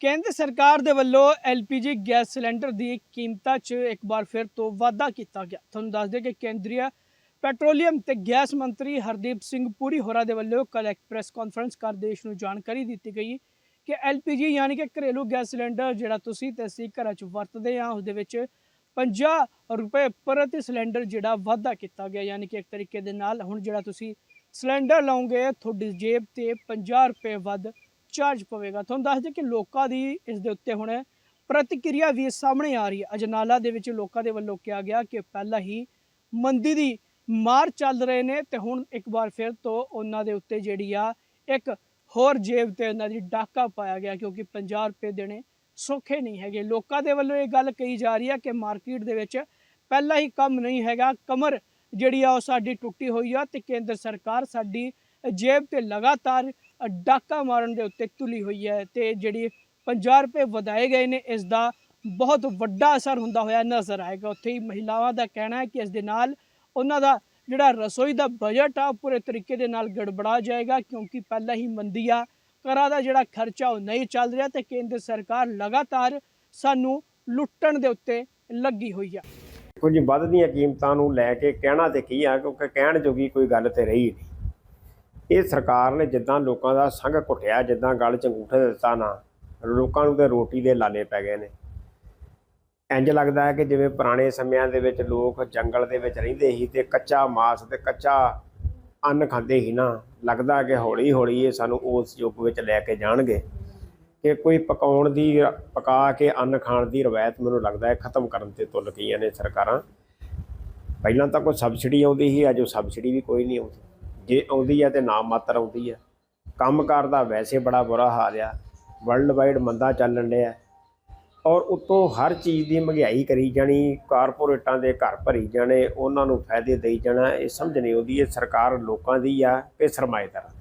ਕੇਂਦਰ ਸਰਕਾਰ ਦੇ ਵੱਲੋਂ ਐਲਪੀਜੀ ਗੈਸ ਸਿਲੰਡਰ ਦੀ ਕੀਮਤਾਂ 'ਚ ਇੱਕ ਵਾਰ ਫਿਰ ਤੋਂ ਵਾਧਾ ਕੀਤਾ ਗਿਆ। ਤੁਹਾਨੂੰ ਦੱਸ ਦੇ ਕਿ ਕੇਂਦਰੀ ਪੈਟਰੋਲੀਅਮ ਤੇ ਗੈਸ ਮੰਤਰੀ ਹਰਦੀਪ ਸਿੰਘ ਪੁਰੀ ਹੋਰਾਂ ਦੇ ਵੱਲੋਂ ਕੱਲ ਇੱਕ ਪ੍ਰੈਸ ਕਾਨਫਰੰਸ ਕਰ ਦੇਸ਼ ਨੂੰ ਜਾਣਕਾਰੀ ਦਿੱਤੀ ਗਈ ਕਿ ਐਲਪੀਜੀ ਯਾਨੀ ਕਿ ਘਰੇਲੂ ਗੈਸ ਸਿਲੰਡਰ ਜਿਹੜਾ ਤੁਸੀਂ ਤੇ ਅਸੀਂ ਘਰਾਂ 'ਚ ਵਰਤਦੇ ਆ ਉਸ ਦੇ ਵਿੱਚ 50 ਰੁਪਏ ਪ੍ਰਤੀ ਸਿਲੰਡਰ ਜਿਹੜਾ ਵਾਧਾ ਕੀਤਾ ਗਿਆ। ਯਾਨੀ ਕਿ ਇੱਕ ਤਰੀਕੇ ਦੇ ਨਾਲ ਹੁਣ ਜਿਹੜਾ ਤੁਸੀਂ ਸਿਲੰਡਰ ਲਾਉਂਗੇ, ਤੁਹਾਡੀ ਜੇਬ ਤੇ 50 ਰੁਪਏ ਵੱਧ ਚਾਰਜ ਪਵੇਗਾ। ਤੁਹਾਨੂੰ ਦੱਸ ਦੇ ਕਿ ਲੋਕਾਂ ਦੀ ਇਸ ਦੇ ਉੱਤੇ ਹੁਣ ਪ੍ਰਤੀਕਿਰਿਆ ਵੀ ਸਾਹਮਣੇ ਆ ਰਹੀ ਹੈ। ਅਜਨਾਲਾ ਦੇ ਵਿੱਚ ਲੋਕਾਂ ਦੇ ਵੱਲੋਂ ਕਿਹਾ ਗਿਆ ਕਿ ਪਹਿਲਾਂ ਹੀ ਮੰਦੀ ਦੀ ਮਾਰ ਚੱਲ ਰਹੇ ਨੇ ਤੇ ਹੁਣ ਇੱਕ ਵਾਰ ਫਿਰ ਤੋਂ ਉਹਨਾਂ ਦੇ ਉੱਤੇ ਜਿਹੜੀ ਆ ਇੱਕ ਹੋਰ ਜੇਬ ਤੇ ਉਹਨਾਂ ਦੀ ਡਾਕਾ ਪਾਇਆ ਗਿਆ ਕਿਉਂਕਿ 50 ਰੁਪਏ ਦੇਣੇ ਸੌਖੇ ਨਹੀਂ ਹੈਗੇ। ਲੋਕਾਂ ਦੇ ਵੱਲੋਂ ਇਹ ਗੱਲ ਕਹੀ ਜਾ ਰਹੀ ਹੈ ਕਿ ਮਾਰਕੀਟ ਦੇ ਵਿੱਚ ਪਹਿਲਾਂ ਹੀ ਕੰਮ ਨਹੀਂ ਹੈਗਾ। ਕਮਰ ਜਿਹੜੀ ਆ ਉਹ ਸਾਡੀ ਟੁੱਟੀ ਹੋਈ ਆ ਤੇ ਕੇਂਦਰ ਸਰਕਾਰ ਸਾਡੀ ਜੇਬ ਤੇ ਲਗਾਤਾਰ ਡਾਕਾ ਮਾਰਨ ਦੇ ਉੱਤੇ ਤੁਲੀ ਹੋਈ ਹੈ ਤੇ ਜਿਹੜੀ 50 ਰੁਪਏ ਵਧਾਏ ਗਏ ਨੇ, ਇਸ ਦਾ ਬਹੁਤ ਵੱਡਾ ਅਸਰ ਹੁੰਦਾ ਹੋਇਆ ਨਜ਼ਰ ਆਏਗਾ। ਉੱਥੇ ਹੀ ਮਹਿਲਾਵਾਂ ਦਾ ਕਹਿਣਾ ਹੈ ਕਿ ਇਸ ਦੇ ਨਾਲ ਉਹਨਾਂ ਦਾ ਜਿਹੜਾ ਰਸੋਈ ਦਾ ਬਜਟ ਆ, ਉਹ ਪੂਰੇ ਤਰੀਕੇ ਦੇ ਨਾਲ ਗੜਬੜਾ ਜਾਏਗਾ, ਕਿਉਂਕਿ ਪਹਿਲਾਂ ਹੀ ਮੰਦੀ ਆ ਘਰਾਂ ਦਾ ਜਿਹੜਾ ਖਰਚਾ ਉਹ ਨਹੀਂ ਚੱਲ ਰਿਹਾ ਤੇ ਕੇਂਦਰ ਸਰਕਾਰ ਲਗਾਤਾਰ ਸਾਨੂੰ ਲੁੱਟਣ ਦੇ ਉੱਤੇ ਲੱਗੀ ਹੋਈ ਆ। ਕੁਝ ਵੱਧਦੀਆਂ ਕੀਮਤਾਂ ਨੂੰ ਲੈ ਕੇ ਕਹਿਣਾ ਤੇ ਕੀ ਆ, ਕਿਉਂਕਿ ਕਹਿਣ ਜੋਗੀ ਕੋਈ ਗੱਲ ਤੇ ਰਹੀ ਨਹੀਂ। ਇਹ ਸਰਕਾਰ ਨੇ ਜਿੱਦਾਂ ਲੋਕਾਂ ਦਾ ਸੰਗ ਘੁੱਟਿਆ, ਜਿੱਦਾਂ ਗਲ ਚ ਅੰਗੂਠਾ ਦਿੱਤਾ ਨਾ, ਲੋਕਾਂ ਨੂੰ ਤੇ ਰੋਟੀ ਦੇ ਲਾਲੇ ਪੈ ਗਏ ਨੇ। ਇੰਜ ਲੱਗਦਾ ਹੈ ਕਿ ਜਿਵੇਂ ਪੁਰਾਣੇ ਸਮਿਆਂ ਦੇ ਵਿੱਚ ਲੋਕ ਜੰਗਲ ਦੇ ਵਿੱਚ ਰਹਿੰਦੇ ਸੀ ਤੇ ਕੱਚਾ ਮਾਸ ਤੇ ਕੱਚਾ ਅੰਨ ਖਾਂਦੇ ਸੀ ਨਾ, ਲੱਗਦਾ ਕਿ ਹੌਲੀ ਹੌਲੀ ਇਹ ਸਾਨੂੰ ਉਸ ਯੁੱਗ ਵਿੱਚ ਲੈ ਕੇ ਜਾਣਗੇ। ਕਿ ਕੋਈ ਪਕਾਉਣ ਦੀ, ਪਕਾ ਕੇ ਅੰਨ ਖਾਣ ਦੀ ਰਵਾਇਤ ਮੈਨੂੰ ਲੱਗਦਾ ਹੈ ਖਤਮ ਕਰਨ ਤੇ ਤੁਲ ਗਈਆਂ ਨੇ ਸਰਕਾਰਾਂ। ਪਹਿਲਾਂ ਤਾਂ ਕੋਈ ਸਬਸਿਡੀ ਆਉਂਦੀ ਸੀ, ਅੱਜ ਉਹ ਸਬਸਿਡੀ ਵੀ ਕੋਈ ਨਹੀਂ ਆਉਂਦੀ। ਜੇ ਆਉਂਦੀ ਹੈ ਤੇ ਨਾਮ ਮਾਤਰ ਆਉਂਦੀ ਹੈ ਕੰਮਕਾਰ ਦਾ ਵੈਸੇ ਬੜਾ ਬੁਰਾ ਹਾਲ ਆ। ਵਰਲਡ ਵਾਈਡ ਮੰਦਾ ਚੱਲਣ ਡਿਆ। ਔਰ ਉਤੋਂ ਹਰ ਚੀਜ਼ ਦੀ ਮਹਿੰਗਾਈ ਕਰੀ ਜਾਣੀ, ਕਾਰਪੋਰੇਟਾਂ ਦੇ ਘਰ ਭਰੀ ਜਾਣੇ, ਉਹਨਾਂ ਨੂੰ ਫਾਇਦੇ ਦੇਈ ਜਾਣਾ, ਇਹ ਸਮਝ ਨਹੀਂ ਆਉਂਦੀ, ਇਹ ਸਰਕਾਰ ਲੋਕਾਂ ਦੀ ਆ ਕਿ ਸਰਮਾਏਦਾਰਾਂ ਦੀ।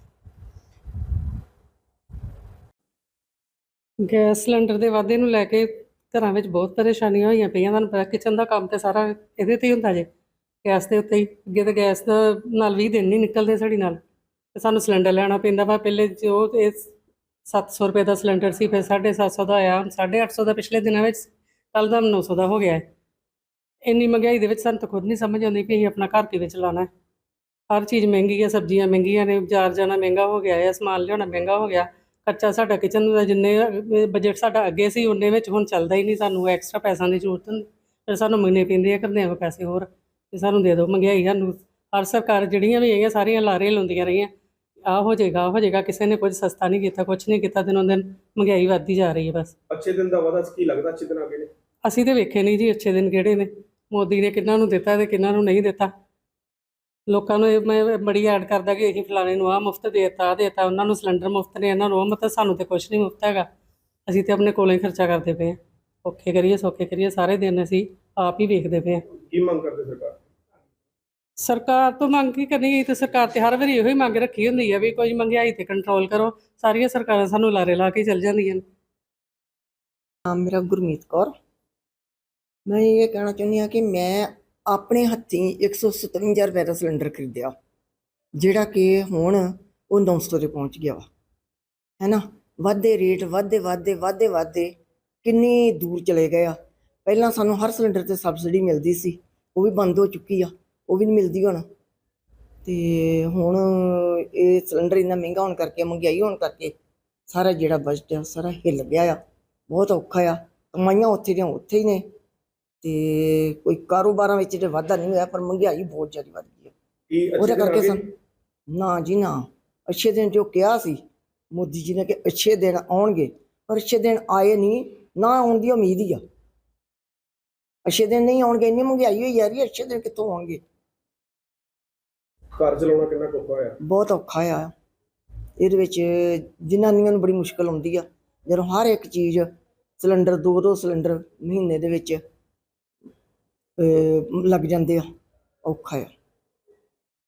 ਗੈਸ ਸਿਲੰਡਰ ਦੇ ਵਾਧੇ ਨੂੰ ਲੈ ਕੇ ਘਰਾਂ ਵਿੱਚ ਬਹੁਤ ਪਰੇਸ਼ਾਨੀਆਂ ਹੋਈਆਂ ਪਈਆਂ। ਤੁਹਾਨੂੰ ਪਤਾ ਕਿਚਨ ਦਾ ਕੰਮ ਤੇ ਸਾਰਾ ਇਹਦੇ ਤੇ ਹੀ ਹੁੰਦਾ ਜੇ। ਗੈਸ ਦੇ ਉੱਤੇ ਹੀ, ਅੱਗੇ ਤਾਂ ਗੈਸ ਦਾ ਨਾਲ 20 ਦਿਨ ਨਹੀਂ ਨਿਕਲਦੇ ਸਾਡੀ ਨਾਲ। ਤੇ ਸਾਨੂੰ ਸਿਲੰਡਰ ਲੈਣਾ ਪੈਂਦਾ ਵਾ, ਪਹਿਲੇ ਜੋ ਇਹ 700 ਰੁਪਏ ਦਾ ਸਿਲੰਡਰ ਸੀ, ਫਿਰ 750 ਦਾ ਆਇਆ, ਹੁਣ 850 ਦਾ ਪਿਛਲੇ ਦਿਨਾਂ ਵਿੱਚ ਕੱਲ ਦਾ 900 ਦਾ ਹੋ ਗਿਆ। ਹੈ ਇੰਨੀ ਮਹਿੰਗਾਈ ਦੇ ਵਿੱਚ ਸਾਨੂੰ ਤਾਂ ਖੁਦ ਨਹੀਂ ਸਮਝ ਆਉਂਦੀ ਕਿ ਅਸੀਂ ਆਪਣਾ ਘਰ ਕਿਵੇਂ ਚਲਾਉਣਾ ਹੈ। ਹਰ ਚੀਜ਼ ਮਹਿੰਗੀ ਹੈ ਸਬਜ਼ੀਆਂ ਮਹਿੰਗੀਆਂ ਨੇ, ਬਾਜ਼ਾਰ ਜਾਣਾ ਮਹਿੰਗਾ ਹੋ ਗਿਆ ਹੈ ਸਮਾਨ ਲਿਆਉਣਾ ਮਹਿੰਗਾ ਹੋ ਗਿਆ। ਖਰਚਾ ਸਾਡਾ ਕਿਚਨ ਦਾ ਜਿੰਨੇ ਬਜਟ ਸਾਡਾ ਅੱਗੇ ਸੀ, ਉਹਨੇ ਵਿੱਚ ਹੁਣ ਚੱਲਦਾ ਹੀ ਨਹੀਂ ਸਾਨੂੰ ਐਕਸਟਰਾ ਪੈਸਿਆਂ ਦੀ ਜ਼ਰੂਰਤ ਹੁੰਦੀ। ਫਿਰ ਸਾਨੂੰ ਮੰਗਣੇ ਪੈਂਦੇ ਆ ਕਰਦੇ ਆ ਪੈਸੇ ਹੋਰ। ਤੇ ਸਾਨੂੰ ਦੇ ਦਿਓ ਮਹਿੰਗਾਈ ਸਾਨੂੰ। ਹਰ ਸਰਕਾਰ ਜਿਹੜੀਆਂ ਵੀ ਹੈਗੀਆਂ ਸਾਰੀਆਂ ਲਾਰੇ ਲਾਉਂਦੀਆਂ ਰਹੀਆਂ। ਆ ਹੋ ਜਾਏਗਾ ਆਹ ਹੋ ਜਾਏਗਾ ਕਿਸੇ ਨੇ ਕੁਝ ਸਸਤਾ ਨਹੀਂ ਕੀਤਾ ਕੁਝ ਨਹੀਂ ਕੀਤਾ ਦਿਨੋਂ ਦਿਨ ਮਹਿੰਗਾਈ ਵੱਧਦੀ ਜਾ ਰਹੀ ਹੈ ਬਸ। ਅੱਛੇ ਦਿਨ ਦਾ ਵਾਦਾ ਕੀ ਲੱਗਦਾ ਅੱਛੇ ਦਿਨ ਆ ਗਏ ਨੇ? ਅਸੀਂ ਤੇ ਵੇਖੇ ਨਹੀਂ ਜੀ ਅੱਛੇ ਦਿਨ ਕਿਹੜੇ ਨੇ। ਮੋਦੀ ਨੇ ਕਿੰਨਾਂ ਨੂੰ ਦਿੱਤਾ ਤੇ ਕਿੰਨਾਂ ਨੂੰ ਨਹੀਂ ਦਿੱਤਾ। ਲੋਕਾਂ ਨੂੰ ਇਹ ਮੈਂ ਬੜੀ ਐਡ ਕਰਦਾ ਕਿ ਅਸੀਂ ਫਲਾਣੇ ਨੂੰ ਆ ਮੁਫਤ ਦੇਤਾ ਦੇਤਾ ਉਹਨਾਂ ਨੂੰ ਸਿਲੰਡਰ ਮੁਫਤ ਨੇ ਇਹਨਾਂ ਨੂੰ ਉਹ ਮਤਲਬ ਸਾਨੂੰ ਤੇ ਕੁਝ ਨਹੀਂ ਮੁਫਤ ਹੈਗਾ। ਅਸੀਂ ਤੇ ਆਪਣੇ ਕੋਲੋਂ ਹੀ ਖਰਚਾ ਕਰਦੇ ਪਏ ਹਾਂ। ਔਖੇ ਕਰੀਏ ਸੌਖੇ ਕਰੀਏ ਸਾਰੇ ਦਿਨ ਅਸੀਂ ਆਪ ਹੀ ਵੇਖਦੇ ਪਏ ਹਾਂ। ਕੀ ਮੰਗ ਕਰਦੇ ਸਰਕਾਰ? ਸਰਕਾਰ ਤੋਂ ਮੰਗ ਕੀ ਕਰਨੀ ਹੈ? ਤੇ ਸਰਕਾਰ ਤੇ ਹਰ ਵਾਰੀ ਇਹੋ ਹੀ ਮੰਗ ਰੱਖੀ ਹੁੰਦੀ ਹੈ ਵੀ ਕੋਈ ਮਹਿੰਗਾਈ ਤੇ ਕੰਟਰੋਲ ਕਰੋ ਸਾਰੀਆਂ ਸਰਕਾਰਾਂ ਸਾਨੂੰ ਲਾਰੇ ਲਾ ਕੇ ਚੱਲ ਜਾਂਦੀਆਂ ਨੇ। ਨਾਮ ਮੇਰਾ ਗੁਰਮੀਤ ਕੌਰ। ਮੈਂ ਇਹ ਕਹਿਣਾ ਚਾਹੁੰਦੀ ਹਾਂ ਕਿ ਮੈਂ ਆਪਣੇ ਹੱਥੀਂ 157 ਰੁਪਏ ਦਾ ਸਿਲੰਡਰ ਖਰੀਦਿਆ ਜਿਹੜਾ ਕਿ ਹੁਣ ਉਹ 900 ਤੇ ਪਹੁੰਚ ਗਿਆ ਵਾ। ਹੈਨਾ ਵਾਧੇ ਰੇਟ ਵਾਧੇ ਵਾਧੇ ਵਾਧੇ ਵਾਧੇ। ਕਿੰਨੀ ਦੂਰ ਚਲੇ ਗਏ ਆ। ਪਹਿਲਾਂ ਸਾਨੂੰ ਹਰ ਸਿਲੰਡਰ ਤੇ ਸਬਸਿਡੀ ਮਿਲਦੀ ਸੀ। ਉਹ ਵੀ ਬੰਦ ਹੋ ਚੁੱਕੀ ਆ। ਉਹ ਵੀ ਨਹੀਂ ਮਿਲਦੀ ਹੁਣ। ਤੇ ਹੁਣ ਇਹ ਸਿਲੰਡਰ ਇੰਨਾ ਮਹਿੰਗਾ ਹੋਣ ਕਰਕੇ ਮਹਿੰਗਾਈ ਹੋਣ ਕਰਕੇ ਸਾਰਾ ਜਿਹੜਾ ਬਜਟ ਆ ਸਾਰਾ ਹਿੱਲ ਗਿਆ ਆ। ਬਹੁਤ ਔਖਾ ਆ। ਕਮਾਈਆਂ ਉੱਥੇ ਦੀਆਂ ਉੱਥੇ ਹੀ ਨੇ। ਤੇ ਕੋਈ ਕਾਰੋਬਾਰਾਂ ਵਿੱਚ ਤੇ ਵਾਧਾ ਨਹੀਂ ਹੋਇਆ ਪਰ ਮਹਿੰਗਾਈ ਬਹੁਤ ਜ਼ਿਆਦਾ ਵੱਧ ਗਈ ਹੈ ਉਹਦੇ ਕਰਕੇ ਸਨ ਨਾ ਜੀ ਨਾ। ਅੱਛੇ ਦਿਨ ਜੋ ਕਿਹਾ ਸੀ ਮੋਦੀ ਜੀ ਨੇ ਕਿ ਅੱਛੇ ਦਿਨ ਆਉਣਗੇ। ਪਰ ਅੱਛੇ ਦਿਨ ਆਏ ਨਹੀਂ ਨਾ ਆਉਣ ਦੀ ਉਮੀਦ ਹੀ ਆ। ਅੱਛੇ ਦਿਨ ਨਹੀਂ ਆਉਣਗੇ ਇੰਨੀ ਮਹਿੰਗਾਈ ਹੋਈ ਜਾ ਰਹੀ ਹੈ ਅੱਛੇ ਦਿਨ ਕਿੱਥੋਂ ਆਉਣਗੇ? ਘਰ ਚਲਾਉਣਾ ਕਿੰਨਾ ਔਖਾ ਹੋਇਆ? ਬਹੁਤ ਔਖਾ ਆ। ਇਹਦੇ ਵਿੱਚ ਜਨਾਨੀਆਂ ਨੂੰ ਬੜੀ ਮੁਸ਼ਕਲ ਆਉਂਦੀ ਆ। ਜਦੋਂ ਹਰ ਇੱਕ ਚੀਜ਼ ਸਿਲੰਡਰ ਦੋ ਦੋ ਸਿਲੰਡਰ ਮਹੀਨੇ ਦੇ ਵਿੱਚ ਅਹ, ਲੱਗ ਜਾਂਦੇ ਆ। ਔਖਾ ਆ।